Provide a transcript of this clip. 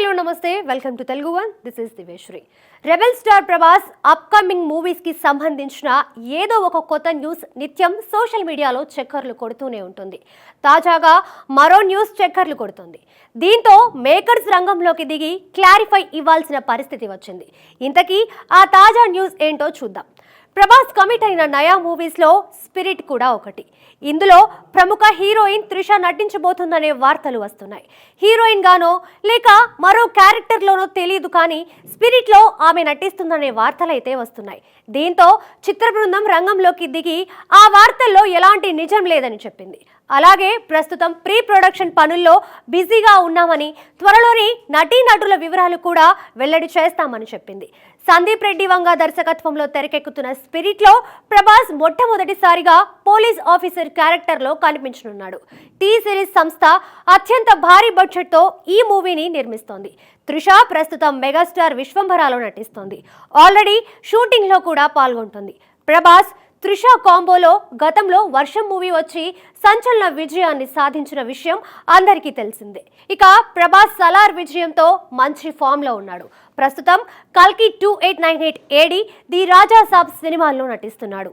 el hello నమస్తే welcome to Telugu one. This is Diveshwari rebel star Prabhas upcoming మూవీస్కి సంబంధించిన ఏదో ఒక కొత్త న్యూస్ నిత్యం సోషల్ మీడియాలో చక్కర్లు కొడుతూనే ఉంటుంది. తాజాగా మరో న్యూస్ చక్కర్లు కొడుతుంది. దీంతో మేకర్స్ రంగంలోకి దిగి క్లారిఫై ఇవ్వాల్సిన పరిస్థితి వచ్చింది. ఇంతకీ ఆ తాజా న్యూస్ ఏంటో చూద్దాం. ప్రభాస్ కమిట్ అయిన నయా మూవీస్లో స్పిరిట్ కూడా ఒకటి. ఇందులో ప్రముఖ హీరోయిన్ త్రిష నటించబోతుందనే వార్తలు వస్తున్నాయి. హీరోయిన్ గానో లేక మరో క్యారెక్టర్లోనో తెలియదు కానీ స్పిరిట్లో ఆమె నటిస్తుందనే వార్తలు అయితే వస్తున్నాయి. దీంతో చిత్ర బృందం రంగంలోకి దిగి ఆ వార్తల్లో ఎలాంటి నిజం లేదని చెప్పింది. అలాగే ప్రస్తుతం ప్రీ ప్రొడక్షన్ పనుల్లో బిజీగా ఉన్నామని త్వరలోనే నటీనటుల వివరాలు కూడా వెల్లడి చేస్తామని చెప్పింది. సందీప్ రెడ్డి వంగ దర్శకత్వంలో తెరకెక్కుతున్న స్పిరిట్లో ప్రభాస్ మొట్టమొదటిసారిగా పోలీస్ ఆఫీసర్ క్యారెక్టర్లో కనిపించనున్నాడు. టీ సిరీస్ సంస్థ అత్యంత భారీ బడ్జెట్తో ఈ మూవీని నిర్మిస్తోంది. త్రిష ప్రస్తుతం మెగాస్టార్ విశ్వంభరాలో నటిస్తోంది. ఆల్రెడీ షూటింగ్లో కూడా పాల్గొంటుంది. ప్రభాస్ త్రిష కాంబోలో గతంలో వర్షం మూవీ వచ్చి సంచలన విజయాన్ని సాధించిన విషయం అందరికీ తెలిసిందే. ఇక ప్రభాస్ సలార్ విజయంతో మంచి ఫామ్లో ఉన్నాడు. ప్రస్తుతం కల్కి two eight nine eight AD the Raja Saab సినిమాల్లో నటిస్తున్నాడు.